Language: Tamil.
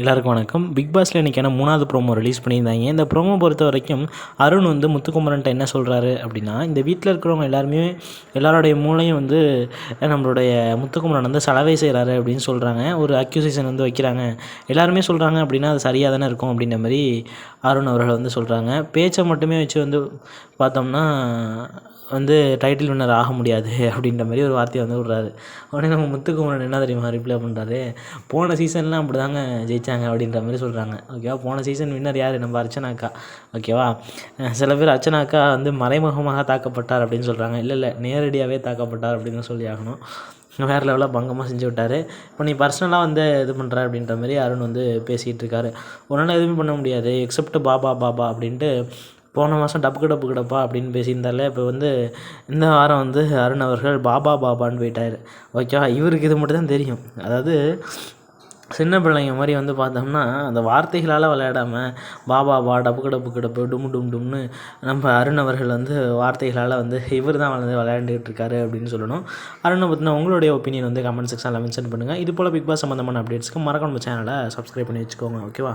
எல்லாருக்கும் வணக்கம். பிக் பாஸில் இன்றைக்கான மூணாவது ப்ரோமோ ரிலீஸ் பண்ணியிருந்தாங்க. இந்த ப்ரோமோ பொறுத்த வரைக்கும் அருண் வந்து முத்துக்குமரன்ட்ட என்ன சொல்கிறாரு அப்படின்னா இந்த வீட்டில் இருக்கிறவங்க எல்லாருமே எல்லாரோடைய மூளையும் வந்து நம்மளுடைய முத்துக்குமரன் வந்து சலவை செய்கிறாரு அப்படின்னு சொல்கிறாங்க ஒரு அக்யூசேஷன் வந்து வைக்கிறாங்க. எல்லாருமே சொல்கிறாங்க அப்படின்னா அது சரியாக தானே இருக்கும் அப்படின்ற மாதிரி அருண் அவர்கள் வந்து சொல்கிறாங்க பேச்சை மட்டுமே வச்சு வந்து பார்த்தோம்னா வந்து டைட்டில் வின்னர் ஆக முடியாது அப்படின்ற மாதிரி ஒரு வார்த்தையை வந்து விட்றாரு. உடனே நம்ம முத்துக்குமரன் என்ன தெரியுமா ரிப்ளை பண்ணுறாரு போன சீசன்லாம் அப்படி தாங்க அடித்தாங்க அப்படின்ற மாதிரி சொல்கிறாங்க ஓகேவா போன சீசன் வின்னர் யார்? நம்ம அர்ச்சனா அக்கா ஓகேவா சில பேர் அர்ச்சனா அக்கா வந்து மறைமுகமாக தாக்கப்பட்டார் அப்படின்னு சொல்கிறாங்க இல்லை இல்லை நேரடியாகவே தாக்கப்பட்டார் அப்படின்னு சொல்லி ஆகணும். வேறு லெவலில் பங்கமாக செஞ்சு விட்டார். இப்போ நீ பர்சனலாக வந்து இது பண்ணுற அப்படின்ற மாதிரி அருண் வந்து பேசிகிட்டு இருக்காரு. உன்னால் எதுவுமே பண்ண முடியாது. எக்ஸப்ட் பாபா பாபா அப்படின்ட்டு போன மாதம் டப்புக்கு டப்பு கிடப்பா அப்படின்னு பேசியிருந்தாலே இப்போ வந்து இந்த வாரம் வந்து அருண் அவர்கள் பாபா பாபான்னு போயிட்டார். ஓகேவா இவருக்கு இது மட்டும் தான் தெரியும். அதாவது சின்ன பிள்ளைங்க மாதிரி வந்து பார்த்தோம்னா அந்த வார்த்தைகளால் விளையாடாமல் பாபா பா டப்பு டப்புக்கு டப்பு டும் டும் டும்னு நம்ம அருண் அவர்கள் வந்து வார்த்தைகளால் வந்து இவர் தான் வந்து விளையாண்டுட்டு இருக்காரு அப்படின்னு சொல்லணும். அருணை பற்றின உங்களுடைய ஒப்பீனியன் வந்து கமெண்ட் செக்ஷனில் மென்ஷன் பண்ணுங்கள் இது போல் பிக் பாஸ் சம்மந்தமான அப்டேட்ஸ்க்கு மறக்காம சேனலை சப்ஸ்கிரைப் பண்ணி வச்சுக்கோங்க ஓகேவா